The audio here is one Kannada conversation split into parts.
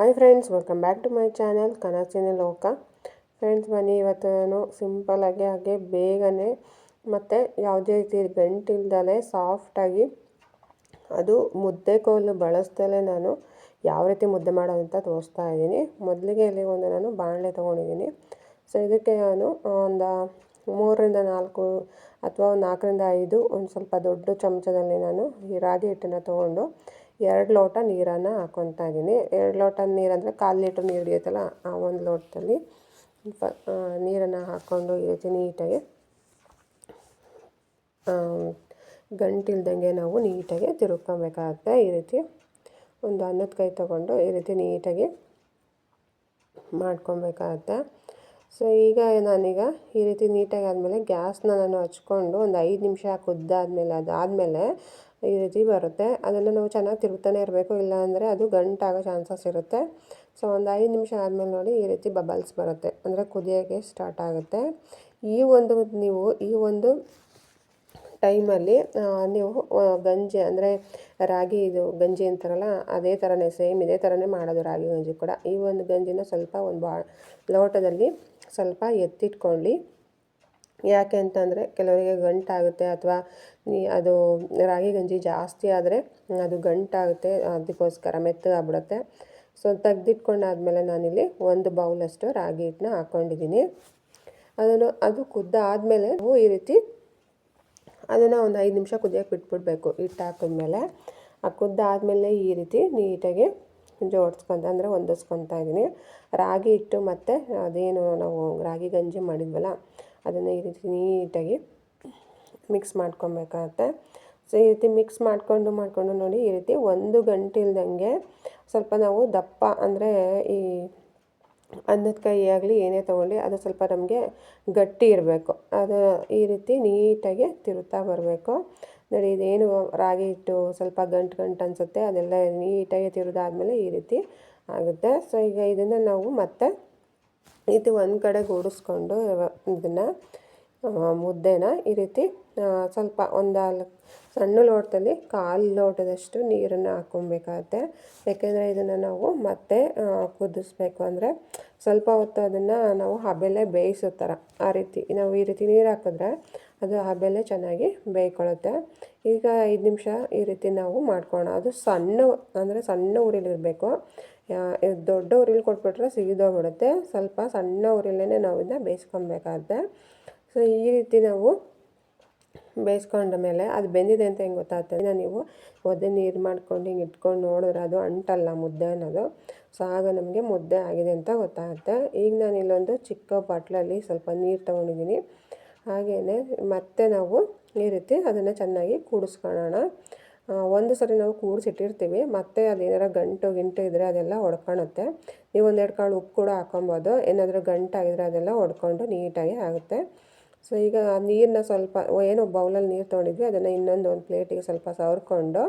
Hi friends welcome back to my channel ಕನಸಿನ ಲೋಕ ಫ್ರೆಂಡ್ಸ್ ಬನ್ನಿ, ಇವತ್ತು ನಾನು ಸಿಂಪಲಾಗಿ ಹಾಗೆ ಬೇಗನೆ ಮತ್ತು ಯಾವುದೇ ರೀತಿ ಗಂಟಿಲ್ದಲೆ ಸಾಫ್ಟಾಗಿ ಅದು ಮುದ್ದೆ ಕೋಲು ಬಳಸ್ದಲೇ ನಾನು ಯಾವ ರೀತಿ ಮುದ್ದೆ ಮಾಡೋದು ಅಂತ ತೋರಿಸ್ತಾ ಇದ್ದೀನಿ. ಮೊದಲಿಗೆ ಇಲ್ಲಿ ಒಂದು ನಾನು ಬಾಣಲೆ ತೊಗೊಂಡಿದ್ದೀನಿ. ಸೊ ಇದಕ್ಕೆ ನಾನು ಒಂದು ಮೂರರಿಂದ ನಾಲ್ಕು ಅಥವಾ ನಾಲ್ಕರಿಂದ ಐದು ಒಂದು ಸ್ವಲ್ಪ ದೊಡ್ಡ ಚಮಚದಲ್ಲಿ ನಾನು ಈ ರಾಗಿ ಹಿಟ್ಟನ್ನು ತೊಗೊಂಡು ಎರಡು ಲೋಟ ನೀರನ್ನು ಹಾಕ್ಕೊತಾ ಇದ್ದೀನಿ. ಎರಡು ಲೋಟ ನೀರಂದರೆ ಕಾಲು ಲೀಟ್ರ್ ನೀರು ಹಿಡಿಯುತ್ತಲ್ಲ, ಆ ಒಂದು ಲೋಟದಲ್ಲಿ ಸ್ವಲ್ಪ ನೀರನ್ನು ಹಾಕ್ಕೊಂಡು ಈ ರೀತಿ ನೀಟಾಗಿ ಗಂಟಿಲ್ದಂಗೆ ನಾವು ನೀಟಾಗಿ ತಿರುಗ್ಕೊಬೇಕಾಗುತ್ತೆ ಈ ರೀತಿ ಒಂದು ಅನ್ನದ ಕೈ ತೊಗೊಂಡು ಈ ರೀತಿ ನೀಟಾಗಿ ಮಾಡ್ಕೊಬೇಕಾಗತ್ತೆ. ಸೊ, ಈಗ ನಾನೀಗ ಈ ರೀತಿ ನೀಟಾಗಿ ಆದಮೇಲೆ ಗ್ಯಾಸ್ನ ನಾನು ಹಚ್ಕೊಂಡು ಒಂದು ಐದು ನಿಮಿಷ ಕುದ್ದಾದಮೇಲೆ ಅದಾದಮೇಲೆ ಈ ರೀತಿ ಬರುತ್ತೆ. ಅದನ್ನು ನಾವು ಚೆನ್ನಾಗಿ ತಿರುಗ್ತಾನೆ ಇರಬೇಕು. ಇಲ್ಲಾಂದರೆ ಅದು ಗಂಟಾಗೋ ಚಾನ್ಸಸ್ ಇರುತ್ತೆ. ಸೊ, ಒಂದು ಐದು ನಿಮಿಷ ಆದಮೇಲೆ ನೋಡಿ ಈ ರೀತಿ ಬಬಲ್ಸ್ ಬರುತ್ತೆ. ಅಂದರೆ ಕುದಿಯೋಕ್ಕೆ ಸ್ಟಾರ್ಟ್ ಆಗುತ್ತೆ. ಈ ಒಂದು ನೀವು, ಈ ಒಂದು ಟೈಮಲ್ಲಿ ನೀವು ಗಂಜಿ ಅಂದರೆ ರಾಗಿ ಇದು, ಗಂಜಿ ಅಂತಾರಲ್ಲ, ಅದೇ ಥರನೇ ಸೇಮ್ ಇದೇ ಥರನೇ ಮಾಡೋದು ರಾಗಿ ಗಂಜಿ ಕೂಡ. ಈ ಒಂದು ಗಂಜಿನ ಸ್ವಲ್ಪ ಒಂದು ಬಾ, ಲೋಟದಲ್ಲಿ ಸ್ವಲ್ಪ ಎತ್ತಿಟ್ಕೊಳ್ಳಿ. ಯಾಕೆ ಅಂತಂದರೆ ಕೆಲವರಿಗೆ ಗಂಟಾಗುತ್ತೆ ಅಥವಾ ಅದು ರಾಗಿ ಗಂಜಿ ಜಾಸ್ತಿ ಆದರೆ ಅದು ಗಂಟಾಗುತ್ತೆ, ಅದಕ್ಕೋಸ್ಕರ ಮೆತ್ತಗಾಗ್ಬಿಡುತ್ತೆ ಸೊ, ತೆಗ್ದಿಟ್ಕೊಂಡಾದ್ಮೇಲೆ ನಾನಿಲ್ಲಿ ಒಂದು ಬೌಲಷ್ಟು ರಾಗಿ ಹಿಟ್ಟನ್ನ ಹಾಕ್ಕೊಂಡಿದ್ದೀನಿ. ಅದನ್ನು, ಅದು ಕುದ್ದ ಆದಮೇಲೆ ನಾವು ಈ ರೀತಿ ಅದನ್ನು ಒಂದು ಐದು ನಿಮಿಷ ಕುದಿಯೋಕೆ ಬಿಟ್ಬಿಡ್ಬೇಕು ಹಿಟ್ಟು ಹಾಕಿದ್ಮೇಲೆ. ಆ ಕುದ್ದಾದಮೇಲೆ ಈ ರೀತಿ ನೀಟಾಗಿ ಜೋಡಿಸ್ಕೊಂತ, ಅಂದರೆ ಹೊಂದಿಸ್ಕೊತಾ ಇದ್ದೀನಿ. ರಾಗಿ ಹಿಟ್ಟು ಮತ್ತು ಅದೇನು ನಾವು ರಾಗಿ ಗಂಜಿ ಮಾಡಿದ್ವಲ್ಲ ಅದನ್ನು ಈ ರೀತಿ ನೀಟಾಗಿ ಮಿಕ್ಸ್ ಮಾಡ್ಕೊಬೇಕಾಗತ್ತೆ. ಸೊ, ಈ ರೀತಿ ಮಿಕ್ಸ್ ಮಾಡಿಕೊಂಡು ಮಾಡಿಕೊಂಡು ನೋಡಿ ಈ ರೀತಿ ಒಂದು ಗಂಟೆ ಇಲ್ದಂಗೆ ಸ್ವಲ್ಪ ನಾವು ದಪ್ಪ ಅಂದರೆ ಈ ಅನ್ನದ ಕೈ ಆಗಲಿ ಏನೇ ತೊಗೊಳ್ಳಿ ಅದು ಸ್ವಲ್ಪ ನಮಗೆ ಗಟ್ಟಿ ಇರಬೇಕು. ಅದು ಈ ರೀತಿ ನೀಟಾಗಿ ತಿರುತ್ತಾ ಬರಬೇಕು. ನೋಡಿ, ಇದೇನು ರಾಗಿ ಹಿಟ್ಟು ಸ್ವಲ್ಪ ಗಂಟು ಗಂಟು ಅನಿಸುತ್ತೆ, ಅದೆಲ್ಲ ನೀಟಾಗಿ ತಿರುದಾದಮೇಲೆ ಈ ರೀತಿ ಆಗುತ್ತೆ. ಸೊ, ಈಗ ಇದನ್ನು ನಾವು ಮತ್ತೆ ಇದು ಒಂದು ಕಡೆ ಗೂಡಿಸ್ಕೊಂಡು ಇದನ್ನು ಮುದ್ದೆನ ಈ ರೀತಿ ಸ್ವಲ್ಪ ಒಂದು ಸಣ್ಣ ಲೋಟದಲ್ಲಿ ಕಾಲು ಲೋಟದಷ್ಟು ನೀರನ್ನು ಹಾಕ್ಕೊಬೇಕಾಗತ್ತೆ. ಯಾಕೆಂದರೆ ಇದನ್ನು ನಾವು ಮತ್ತೆ ಕುದಿಸ್ಬೇಕು. ಅಂದರೆ ಸ್ವಲ್ಪ ಹೊತ್ತು ಅದನ್ನು ನಾವು ಹಬೆಲೆ ಬೇಯಿಸೋ ಥರ ಆ ರೀತಿ. ನಾವು ಈ ರೀತಿ ನೀರು ಹಾಕಿದ್ರೆ ಅದು ಹಬೆಲೆ ಚೆನ್ನಾಗಿ ಬೇಯ್ಕೊಳ್ಳುತ್ತೆ. ಈಗ ಐದು ನಿಮಿಷ ಈ ರೀತಿ ನಾವು ಮಾಡ್ಕೋಣ ಅದು ಸಣ್ಣ ಅಂದರೆ ಸಣ್ಣ ಉರಿಲಿರಬೇಕು. ದೊಡ್ಡ ಉರಿಲಿ ಕೊಟ್ಬಿಟ್ರೆ ಸಿಗಿದೋಗ್ಬಿಡುತ್ತೆ ಸ್ವಲ್ಪ ಸಣ್ಣ ಉರಿಲೇ ನಾವು ಇದನ್ನ ಬೇಯಿಸ್ಕೊಬೇಕಾಗುತ್ತೆ. ಸೊ ಈ ರೀತಿ ನಾವು ಬೇಯಿಸ್ಕೊಂಡ ಮೇಲೆ ಅದು ಬೆಂದಿದೆ ಅಂತ ಹೆಂಗೆ ಗೊತ್ತಾಗ್ತದೆ ನೀವು ಒದ್ದೆ ನೀರು ಮಾಡ್ಕೊಂಡು, ಹಿಂಗೆ ಇಟ್ಕೊಂಡು ನೋಡಿದ್ರೆ ಅದು ಅಂಟಲ್ಲ ಮುದ್ದೆ ಅನ್ನೋದು. ಸೊ ಆಗ ನಮಗೆ ಮುದ್ದೆ ಆಗಿದೆ ಅಂತ ಗೊತ್ತಾಗುತ್ತೆ. ಈಗ ನಾನು ಇಲ್ಲೊಂದು ಚಿಕ್ಕ ಬಾಟ್ಲಲ್ಲಿ ಸ್ವಲ್ಪ ನೀರು ತೊಗೊಂಡಿದ್ದೀನಿ. ಹಾಗೆಯೇ ಮತ್ತೆ ನಾವು ಈ ರೀತಿ ಅದನ್ನು ಚೆನ್ನಾಗಿ ಕೂಡಿಸ್ಕೊಳ್ಳೋಣ. ಒಂದು ಸರಿ ನಾವು ಕೂಡಿಸಿಟ್ಟಿರ್ತೀವಿ, ಮತ್ತೆ ಅದೇನಾರ ಗಂಟು ಗಿಂಟು ಇದ್ದರೆ ಅದೆಲ್ಲ ಒಡ್ಕೊಳುತ್ತೆ ನೀವು ಒಂದೆರಡು ಕಾಳು ಉಪ್ಪು ಕೂಡ ಹಾಕೊಬೋದು, ಏನಾದರೂ ಗಂಟಾಗಿದ್ರೆ ಅದೆಲ್ಲ ಒಡ್ಕೊಂಡು ನೀಟಾಗಿ ಆಗುತ್ತೆ. ಸೊ ಈಗ ಆ ನೀರನ್ನ ಸ್ವಲ್ಪ ಏನು ಬೌಲಲ್ಲಿ ನೀರು ತೊಗೊಂಡಿದ್ವಿ ಅದನ್ನು ಇನ್ನೊಂದು ಒಂದು ಪ್ಲೇಟಿಗೆ ಸ್ವಲ್ಪ ಸವರ್ಕೊಂಡು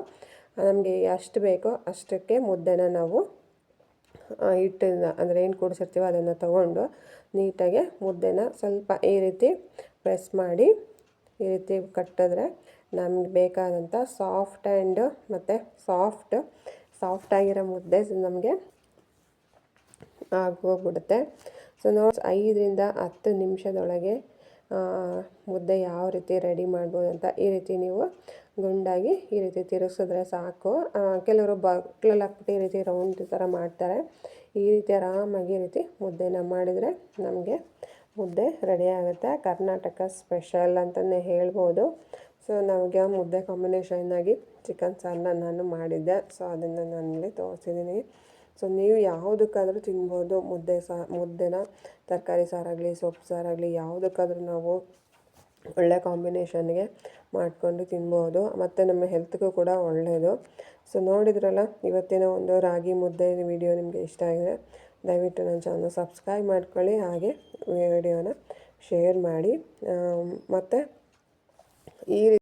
ನಮಗೆ ಎಷ್ಟು ಬೇಕೋ ಅಷ್ಟಕ್ಕೆ ಮುದ್ದೆನ ನಾವು ಹಿಟ್ಟನ್ನ ಅಂದರೆ ಏನು ಕೂಡಿಸಿರ್ತೀವೋ ಅದನ್ನು ತೊಗೊಂಡು ನೀಟಾಗಿ ಮುದ್ದೆನ ಸ್ವಲ್ಪ ಈ ರೀತಿ ಪ್ರೆಸ್ ಮಾಡಿ ಈ ರೀತಿ ಕಟ್ಟಿದ್ರೆ ನಮ್ಗೆ ಬೇಕಾದಂಥ ಸಾಫ್ಟ್ ಆ್ಯಂಡ್ ಮತ್ತು ಸಾಫ್ಟ್ ಸಾಫ್ಟಾಗಿರೋ ಮುದ್ದೆ ನಮಗೆ ಆಗೋಗ್ಬಿಡುತ್ತೆ. ಸೊ ನೋಡಿ ಐದರಿಂದ ಹತ್ತು ನಿಮಿಷದೊಳಗೆ ಮುದ್ದೆ ಯಾವ ರೀತಿ ರೆಡಿ ಮಾಡ್ಬೋದು ಅಂತ ಈ ರೀತಿ ನೀವು ಗುಂಡಾಗಿ ಈ ರೀತಿ ತಿರುಗಿಸಿದ್ರೆ ಸಾಕು. ಕೆಲವರು ಬಕ್ಲಲ್ಲಿ ಹಾಕ್ಬಿಟ್ಟು ಈ ರೀತಿ ರೌಂಡ್ ಥರ ಮಾಡ್ತಾರೆ. ಈ ರೀತಿ ಆರಾಮಾಗಿ ಈ ರೀತಿ ಮುದ್ದೆನ ಮಾಡಿದರೆ ನಮಗೆ ಮುದ್ದೆ ರೆಡಿ ಆಗುತ್ತೆ. ಕರ್ನಾಟಕ ಸ್ಪೆಷಲ್ ಅಂತಲೇ ಹೇಳ್ಬೋದು. ಸೊ ನಮಗೆ ಮುದ್ದೆ ಕಾಂಬಿನೇಷನ್ನಾಗಿ ಚಿಕನ್ ಸಾರನ್ನ ನಾನು ಮಾಡಿದ್ದೆ. ಸೊ ಅದನ್ನು ನಾನಿಲ್ಲಿ ತೋರಿಸಿದ್ದೀನಿ ಸೊ ನೀವು ಯಾವುದಕ್ಕಾದರೂ ತಿನ್ಬೋದು. ಮುದ್ದೆ ಸಾ, ಮುದ್ದೆನ ತರಕಾರಿ ಸಾರಾಗಲಿ, ಸೊಪ್ಪು ಸಾರಾಗಲಿ, ಯಾವುದಕ್ಕಾದರೂ ನಾವು ಒಳ್ಳೆ ಕಾಂಬಿನೇಷನ್ಗೆ ಮಾಡಿಕೊಂಡು ತಿನ್ಬೋದು. ಮತ್ತು ನಮ್ಮ ಹೆಲ್ತ್ಗೂ ಕೂಡ ಒಳ್ಳೆಯದು ಸೊ ನೋಡಿದ್ರಲ್ಲ, ಇವತ್ತಿನ ಒಂದು ರಾಗಿ ಮುದ್ದೆ ವಿಡಿಯೋ ನಿಮಗೆ ಇಷ್ಟ ಆಗಿದೆ. ದಯವಿಟ್ಟು ನನ್ನ ಚಾನಲ್ ಸಬ್ಸ್ಕ್ರೈಬ್ ಮಾಡ್ಕೊಳ್ಳಿ ಹಾಗೆ ವಿಡಿಯೋನ ಶೇರ್ ಮಾಡಿ. ಮತ್ತು ಈ